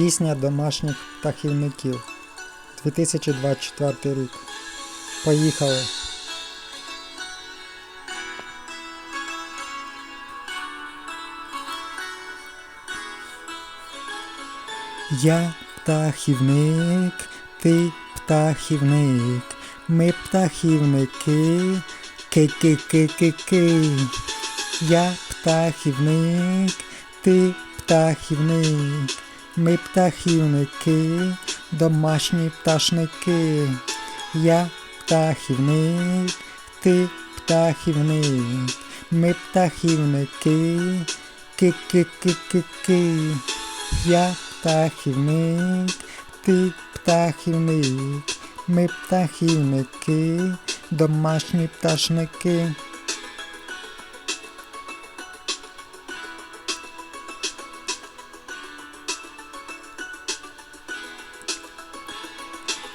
Пісня домашніх птахівників 2024 рік. Поїхали! Я птахівник, ти птахівник, ми птахівники, ки-ки-ки-ки-ки. Я птахівник, ти птахівник, ми птахівники, домашні пташники. Я птахівник, ти птахівник, ми птахівники, ки-ки-ки-ки-ки. Я птахівник, ти птахівник, ми птахівники, домашні пташники.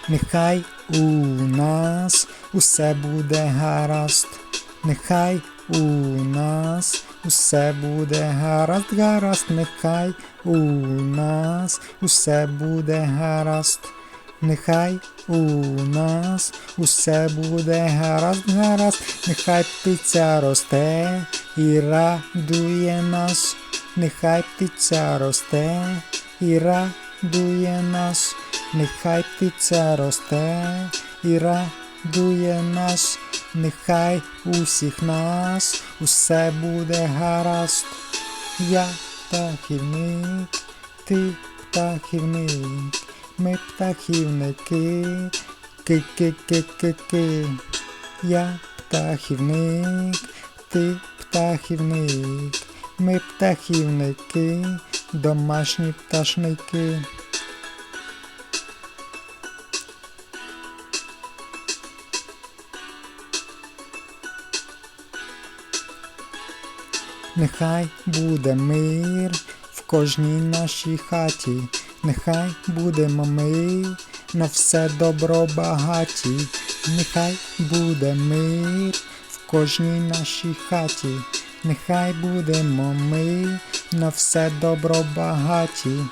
Нехай у нас усе буде гаразд, нехай у нас усе буде гаразд, гаразд, нехай у нас усе буде гаразд, нехай у нас усе буде гаразд, гаразд, нехай птиця росте і радує нас, нехай птиця росте і радує. Нехай птиця росте і радує нас, нехай усіх нас усе буде гаразд. Я птахівник, ти птахівник, ми птахівники, ки-ки-ки-ки-ки. Я птахівник, ти птахівник, ми птахівники, домашні пташники. Нехай буде мир в кожній нашій хаті, нехай будемо ми на все добро багаті, нехай буде мир в кожній нашій хаті, нехай будемо ми на все добро багаті.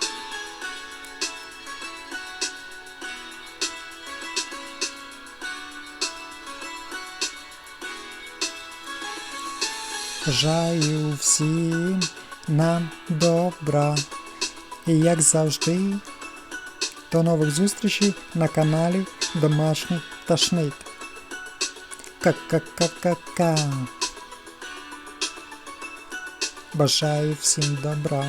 Бажаю всім нам добра. І як завжди, до нових зустрічей на каналі Домашній Пташник. Ка-ка-ка-ка-ка. Бажаю всім добра.